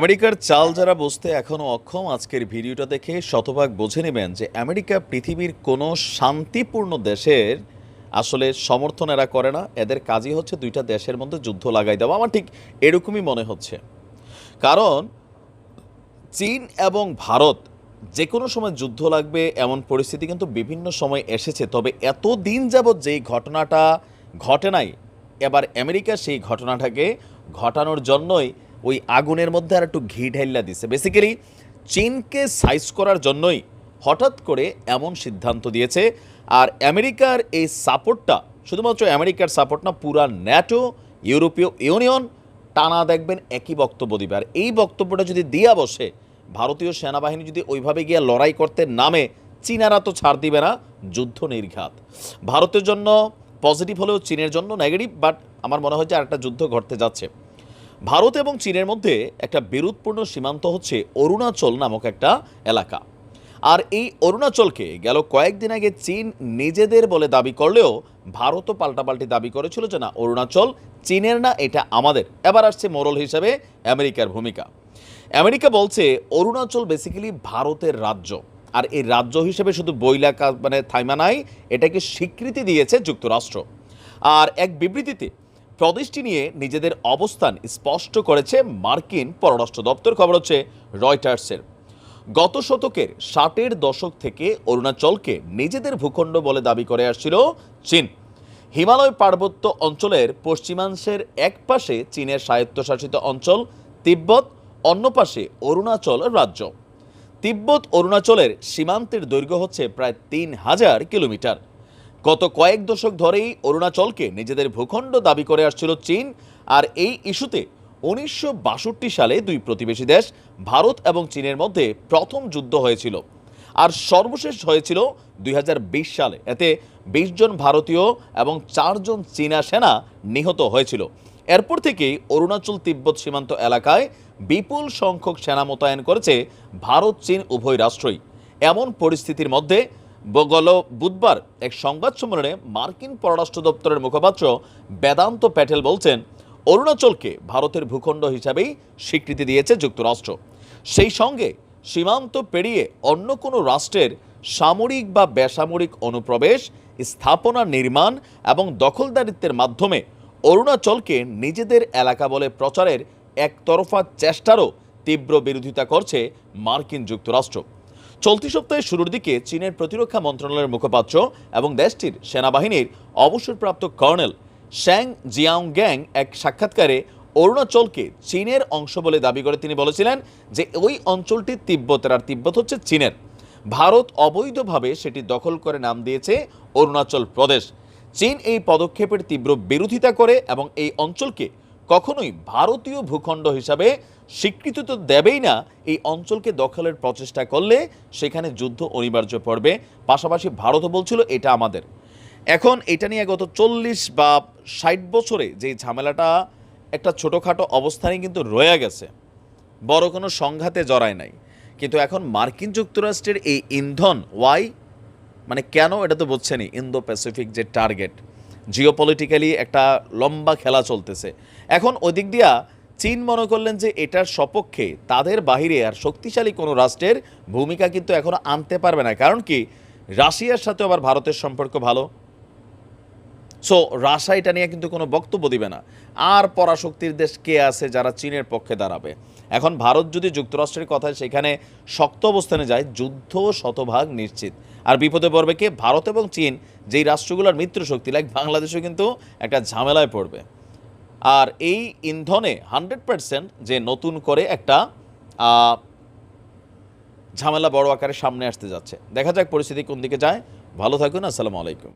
আমেরিকার চাল যারা বুঝতে এখনও অক্ষম। আজকের ভিডিওটা দেখে শতভাগ বুঝে নেবেন যে আমেরিকা পৃথিবীর কোনো শান্তিপূর্ণ দেশের আসলে সমর্থন এরা করে না। এদের কাজই হচ্ছে দুইটা দেশের মধ্যে যুদ্ধ লাগাই দেওয়া। আমার ঠিক এরকমই মনে হচ্ছে। কারণ চীন এবং ভারত যে কোনো সময় যুদ্ধ লাগবে, এমন পরিস্থিতি কিন্তু বিভিন্ন সময় এসেছে। তবে এত দিন যাবৎ যেই ঘটনাটা ঘটে নাই, এবার আমেরিকা সেই ঘটনাটাকে ঘটানোর জন্যই ওই আগুনের মধ্যে আর একটু ঘি ঢাইল্লা দিছে। বেসিক্যালি চীনকে সাইজ করার জন্যই হঠাৎ করে এমন সিদ্ধান্ত দিয়েছে। আর আমেরিকার এই সাপোর্টটা, শুধুমাত্র আমেরিকার সাপোর্ট না, পুরা ন্যাটো, ইউরোপীয় ইউনিয়ন টানা দেখবেন একই বক্তব্য দিবে। আর এই বক্তব্যটা যদি দিয়া বসে, ভারতীয় সেনাবাহিনী যদি ওইভাবে গিয়ে লড়াই করতে নামে, চীনারা তো ছাড় দিবে না, যুদ্ধ নির্ঘাত। ভারতের জন্য পজিটিভ হলেও চীনের জন্য নেগেটিভ বাট আমার মনে হয় যে আরেকটা যুদ্ধ ঘটতে যাচ্ছে। ভারত এবং চীনের মধ্যে একটা বিরোধপূর্ণ সীমান্ত হচ্ছে অরুণাচল নামক একটা এলাকা। আর এই অরুণাচলকে গেল কয়েকদিন আগে চীন নিজেদের বলে দাবি করলেও ভারতও পাল্টাপাল্টি দাবি করেছিল যে না, অরুণাচল চীনের না, এটা আমাদের। এবার আসছে মোরল হিসাবে আমেরিকার ভূমিকা। আমেরিকা বলছে, অরুণাচল বেসিক্যালি ভারতের রাজ্য। আর এই রাজ্য হিসেবে শুধু বইলা মানে থাইমা নাই, এটাকে স্বীকৃতি দিয়েছে যুক্তরাষ্ট্র। আর এক বিবৃতিতে প্রদেশটি নিয়ে নিজেদের অবস্থান স্পষ্ট করেছে মার্কিন পররাষ্ট্র দপ্তর। খবর হচ্ছে রয়টার্সের। গত শতকের ষাটের দশক থেকে অরুণাচলকে নিজেদের ভূখণ্ড বলে দাবি করে আসছিল চীন। হিমালয় পার্বত্য অঞ্চলের পশ্চিমাংশের এক পাশে চীনের স্বায়ত্তশাসিত অঞ্চল, তিব্বত, অন্য পাশে অরুণাচল রাজ্য। তিব্বত অরুণাচলের সীমান্তের দৈর্ঘ্য হচ্ছে প্রায় তিন হাজার কিলোমিটার। গত কয়েক দশক ধরেই অরুণাচলকে নিজেদের ভূখণ্ড দাবি করে আসছিল চীন, আর এই ইস্যুতে উনিশশো বাষট্টি সালে দুই প্রতিবেশী দেশ, ভারত এবং চীনের মধ্যে প্রথম যুদ্ধ হয়েছিল। আর সর্বশেষ হয়েছিল দুই হাজার বিশ সালে। এতে বিশ জন ভারতীয় এবং চারজন চীনা সেনা নিহত হয়েছিল। এরপর থেকেই অরুণাচল তিব্বত সীমান্ত এলাকায় বিপুল সংখ্যক সেনা মোতায়েন করেছে ভারত চীন উভয় রাষ্ট্রই। এমন পরিস্থিতির মধ্যে গত বুধবার এক সংবাদ সম্মেলনে মার্কিন পররাষ্ট্র দপ্তরের মুখপাত্র বেদান্ত প্যাটেল বলছেন, অরুণাচলকে ভারতের ভূখণ্ড হিসাবেই স্বীকৃতি দিয়েছে যুক্তরাষ্ট্র। সেই সঙ্গে সীমান্ত পেরিয়ে অন্য কোনো রাষ্ট্রের সামরিক বা বেসামরিক অনুপ্রবেশ, স্থাপনা নির্মাণ এবং দখলদারিত্বের মাধ্যমে অরুণাচলকে নিজেদের এলাকা বলে প্রচারের একতরফা চেষ্টারও তীব্র বিরোধিতা করছে মার্কিন যুক্তরাষ্ট্র। চলতি সপ্তাহের শুরুর দিকে চীনের প্রতিরক্ষা মন্ত্রণালয়ের মুখপাত্র এবং দেশটির সেনাবাহিনীর অবসরপ্রাপ্ত কর্নেল শ্যাং জিয়াং গ্যাং এক সাক্ষাৎকারে অরুণাচলকে চীনের অংশ বলে দাবি করে তিনি বলেছিলেন যে ওই অঞ্চলটি তিব্বতের আর তিব্বত হচ্ছে চীনের। ভারত অবৈধভাবে সেটি দখল করে নাম দিয়েছে অরুণাচল প্রদেশ। চীন এই পদক্ষেপের তীব্র বিরোধিতা করে এবং এই অঞ্চলকে কখনোই ভারতীয় ভূখণ্ড হিসাবে স্বীকৃতি তো দেবেই না, এই অঞ্চলকে দখলের প্রচেষ্টা করলে সেখানে যুদ্ধ অনিবার্য পড়বে। পাশাপাশি ভারতও বলছিল এটা আমাদের। এখন এটা নিয়ে গত চল্লিশ বা ষাট বছরে যে ঝামেলাটা, একটা ছোটোখাটো অবস্থানে কিন্তু রয়ে গেছে। বড় কোনো সংঘাতে জড়ায় নাই। কিন্তু এখন মার্কিন যুক্তরাষ্ট্রের এই ইন্ধন ওয়াই মানে কেন? এটা তো বুঝছেনই ইন্দো প্যাসিফিক যে টার্গেট জিওপলিটিক্যালি একটা লম্বা খেলা চলতেছে। এখন ওদিক দিয়া চীন মনে করলেন যে এটার সপক্ষে তাদের বাহিরে আর শক্তিশালী কোনো রাষ্ট্রের ভূমিকা কিন্তু এখনও আনতে পারবে না। কারণ কি? রাশিয়ার সাথে আবার ভারতের সম্পর্ক ভালো। সো রাশা এটা নিয়ে কিন্তু কোনো বক্তব্য দিবে না। আর পরাশক্তির দেশ কে আছে যারা চীনের পক্ষে দাঁড়াবে? এখন ভারত যদি যুক্তরাষ্ট্রের কথায় সেখানে শক্ত অবস্থানে যায়, যুদ্ধ শতভাগ নিশ্চিত। আর বিপদে পড়বে কে? ভারত এবং চীন, যেই রাষ্ট্রগুলোর মিত্র শক্তি লাইক বাংলাদেশও কিন্তু একটা ঝামেলায় পড়বে। আর এই ইন্ধনে হান্ড্রেড যে নতুন করে একটা ঝামেলা বড় আকারে সামনে আসতে যাচ্ছে। দেখা যাক পরিস্থিতি কোন দিকে যায়। ভালো থাকুন, আসসালামু আলাইকুম।